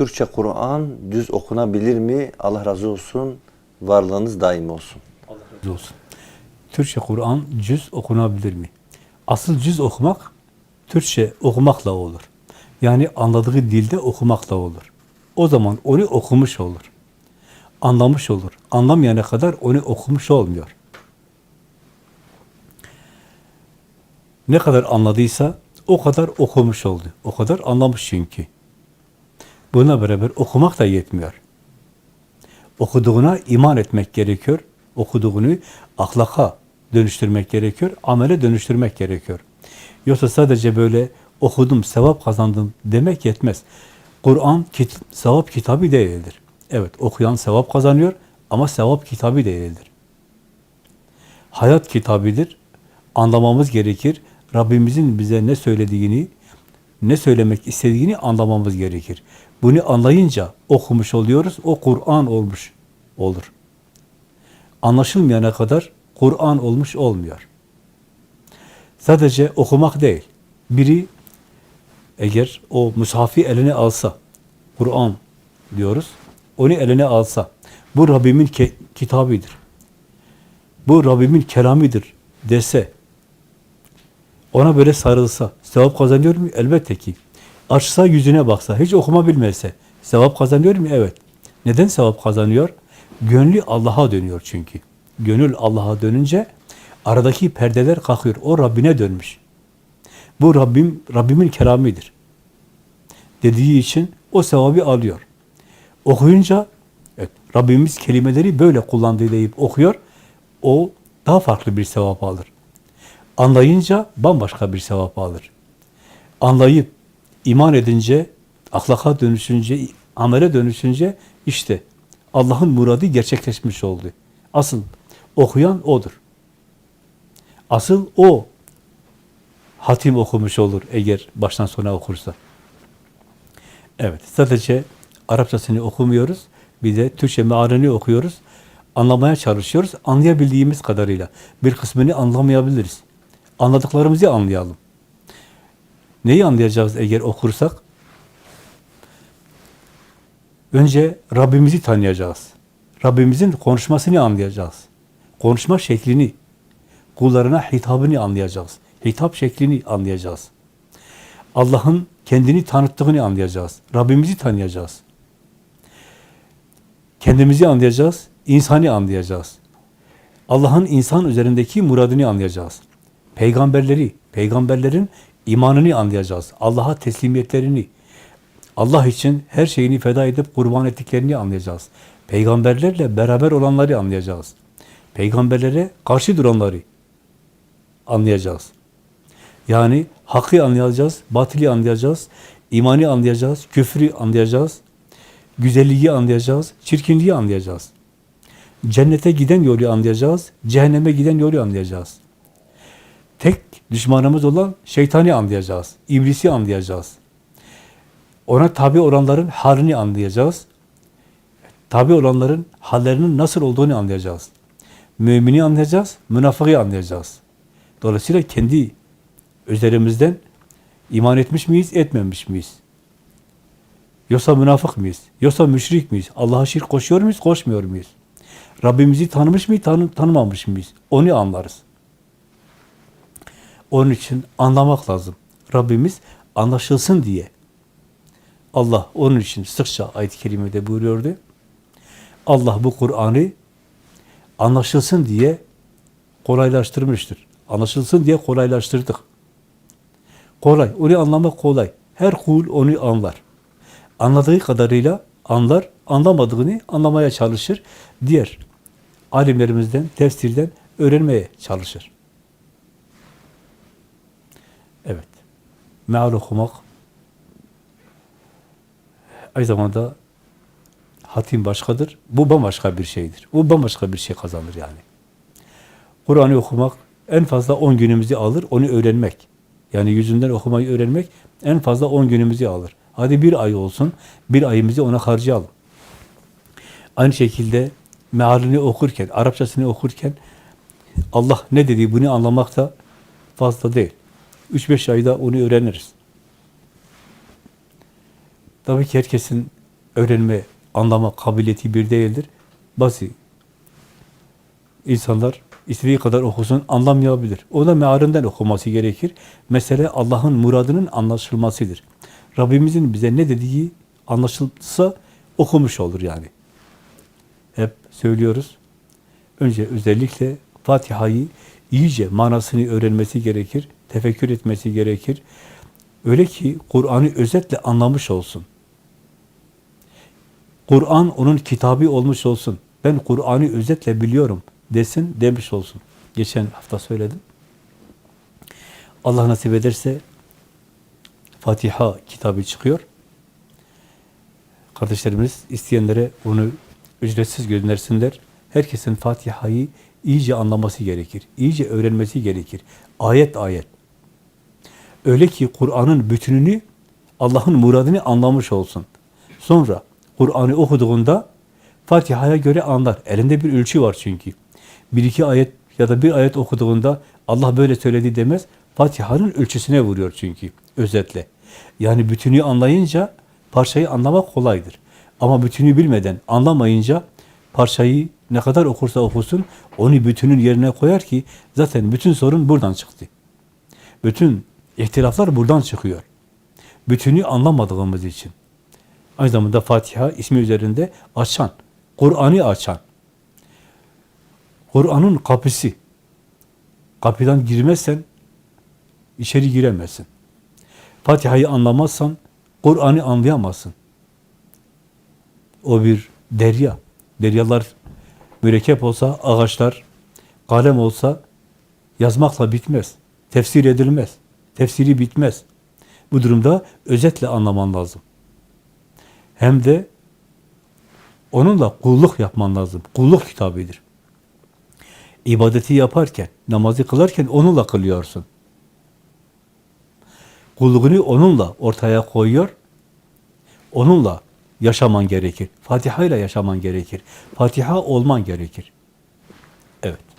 Türkçe Kur'an düz okunabilir mi? Allah razı olsun. Varlığınız daim olsun. razı olsun. Türkçe Kur'an cüz okunabilir mi? Asıl cüz okumak Türkçe okumakla olur. Yani anladığı dilde okumakla olur. O zaman onu okumuş olur. Anlamış olur. Anlamayana kadar onu okumuş olmuyor. Ne kadar anladıysa o kadar okumuş oldu. O kadar anlamış çünkü. Buna beraber okumak da yetmiyor. Okuduğuna iman etmek gerekiyor. Okuduğunu ahlaka dönüştürmek gerekiyor. Amele dönüştürmek gerekiyor. Yoksa sadece böyle okudum, sevap kazandım demek yetmez. Kur'an kit sevap kitabı değildir. Evet, okuyan sevap kazanıyor ama sevap kitabı değildir. Hayat kitabıdır. Anlamamız gerekir. Rabbimizin bize ne söylediğini, ne söylemek istediğini anlamamız gerekir. Bunu anlayınca okumuş oluyoruz. O Kur'an olmuş olur. Anlaşılmayana kadar Kur'an olmuş olmuyor. Sadece okumak değil. Biri eğer o mushafi eline alsa, Kur'an diyoruz, onu eline alsa, bu Rabbimin ke- kitabıdır. Bu Rabbimin kelamidir dese, ona böyle sarılsa, sevap kazanıyor mu? Elbette ki. Açsa yüzüne baksa, hiç okuma bilmezse, sevap kazanıyor mu? Evet. Neden sevap kazanıyor? Gönlü Allah'a dönüyor çünkü. Gönül Allah'a dönünce aradaki perdeler kalkıyor. O Rabbine dönmüş. Bu Rabbim, Rabbimin kelamidir. Dediği için o sevabı alıyor. Okuyunca evet, Rabbimiz kelimeleri böyle kullandığı deyip okuyor. O daha farklı bir sevap alır. Anlayınca bambaşka bir sevap alır. Anlayıp iman edince, ahlaka dönüşünce, amele dönüşünce işte Allah'ın muradı gerçekleşmiş oldu. Asıl okuyan odur. Asıl o hatim okumuş olur eğer baştan sona okursa. Evet, sadece Arapçasını okumuyoruz. Bir de Türkçe mealini okuyoruz. Anlamaya çalışıyoruz. Anlayabildiğimiz kadarıyla. Bir kısmını anlamayabiliriz. Anladıklarımızı anlayalım. Neyi anlayacağız eğer okursak? Önce Rabbimizi tanıyacağız. Rabbimizin konuşmasını anlayacağız. Konuşma şeklini, kullarına hitabını anlayacağız. Hitap şeklini anlayacağız. Allah'ın kendini tanıttığını anlayacağız. Rabbimizi tanıyacağız. Kendimizi anlayacağız, insani anlayacağız. Allah'ın insan üzerindeki muradını anlayacağız. Peygamberleri, peygamberlerin imanını anlayacağız. Allah'a teslimiyetlerini, Allah için her şeyini feda edip kurban ettiklerini anlayacağız. Peygamberlerle beraber olanları anlayacağız. Peygamberlere karşı duranları anlayacağız. Yani hakkı anlayacağız, batili anlayacağız, imani anlayacağız, küfrü anlayacağız, güzelliği anlayacağız, çirkinliği anlayacağız. Cennete giden yolu anlayacağız, cehenneme giden yolu anlayacağız. Tek düşmanımız olan şeytani anlayacağız, iblisi anlayacağız. Ona tabi olanların halini anlayacağız. Tabi olanların hallerinin nasıl olduğunu anlayacağız. Mümini anlayacağız, münafığı anlayacağız. Dolayısıyla kendi üzerimizden iman etmiş miyiz, etmemiş miyiz? Yoksa münafık mıyız? Yoksa müşrik miyiz? Allah'a şirk koşuyor muyuz, koşmuyor muyuz? Rabbimizi tanımış mıyız, tanı tanımamış mıyız? Onu anlarız. Onun için anlamak lazım. Rabbimiz anlaşılsın diye. Allah onun için sıkça ayet-i kerimede buyuruyordu. Allah bu Kur'an'ı anlaşılsın diye kolaylaştırmıştır. Anlaşılsın diye kolaylaştırdık. Kolay, onu anlamak kolay. Her kul onu anlar. Anladığı kadarıyla anlar, anlamadığını anlamaya çalışır. Diğer alimlerimizden, tefsirden öğrenmeye çalışır. Evet. Meal okumak aynı zamanda hatim başkadır. Bu bambaşka bir şeydir. Bu bambaşka bir şey kazanır yani. Kur'an'ı okumak en fazla 10 günümüzü alır, onu öğrenmek. Yani yüzünden okumayı öğrenmek en fazla 10 günümüzü alır. Hadi bir ay olsun, bir ayımızı ona harcayalım. Aynı şekilde mealini okurken, Arapçasını okurken Allah ne dediği bunu anlamak da fazla değil. 3-5 ayda onu öğreniriz. Tabii ki herkesin öğrenme, anlama kabiliyeti bir değildir. Bazı insanlar istediği kadar okusun anlamayabilir. O da mealinden okuması gerekir. Mesele Allah'ın muradının anlaşılmasıdır. Rabbimizin bize ne dediği anlaşılsa okumuş olur yani. Hep söylüyoruz. Önce özellikle Fatiha'yı iyice manasını öğrenmesi gerekir, tefekkür etmesi gerekir. Öyle ki Kur'an'ı özetle anlamış olsun. Kur'an onun kitabı olmuş olsun. Ben Kur'an'ı özetle biliyorum desin, demiş olsun. Geçen hafta söyledim. Allah nasip ederse Fatiha kitabı çıkıyor. Kardeşlerimiz isteyenlere onu ücretsiz göndersinler. Herkesin Fatiha'yı iyice anlaması gerekir. iyice öğrenmesi gerekir. Ayet ayet. Öyle ki Kur'an'ın bütününü Allah'ın muradını anlamış olsun. Sonra Kur'an'ı okuduğunda Fatiha'ya göre anlar. Elinde bir ölçü var çünkü. Bir iki ayet ya da bir ayet okuduğunda Allah böyle söyledi demez. Fatiha'nın ölçüsüne vuruyor çünkü özetle. Yani bütünü anlayınca parçayı anlamak kolaydır. Ama bütünü bilmeden anlamayınca parçayı ne kadar okursa okusun onu bütünün yerine koyar ki zaten bütün sorun buradan çıktı. Bütün ihtilaflar buradan çıkıyor. Bütünü anlamadığımız için. Aynı zamanda Fatiha ismi üzerinde açan, Kur'an'ı açan. Kur'an'ın kapısı. Kapıdan girmezsen içeri giremezsin. Fatiha'yı anlamazsan Kur'an'ı anlayamazsın. O bir derya. Deryalar mürekkep olsa, ağaçlar, kalem olsa yazmakla bitmez. Tefsir edilmez. Tefsiri bitmez. Bu durumda özetle anlaman lazım. Hem de onunla kulluk yapman lazım. Kulluk kitabıdır. İbadeti yaparken, namazı kılarken onunla kılıyorsun. Kulluğunu onunla ortaya koyuyor. Onunla yaşaman gerekir. Fatiha ile yaşaman gerekir. Fatiha olman gerekir. Evet.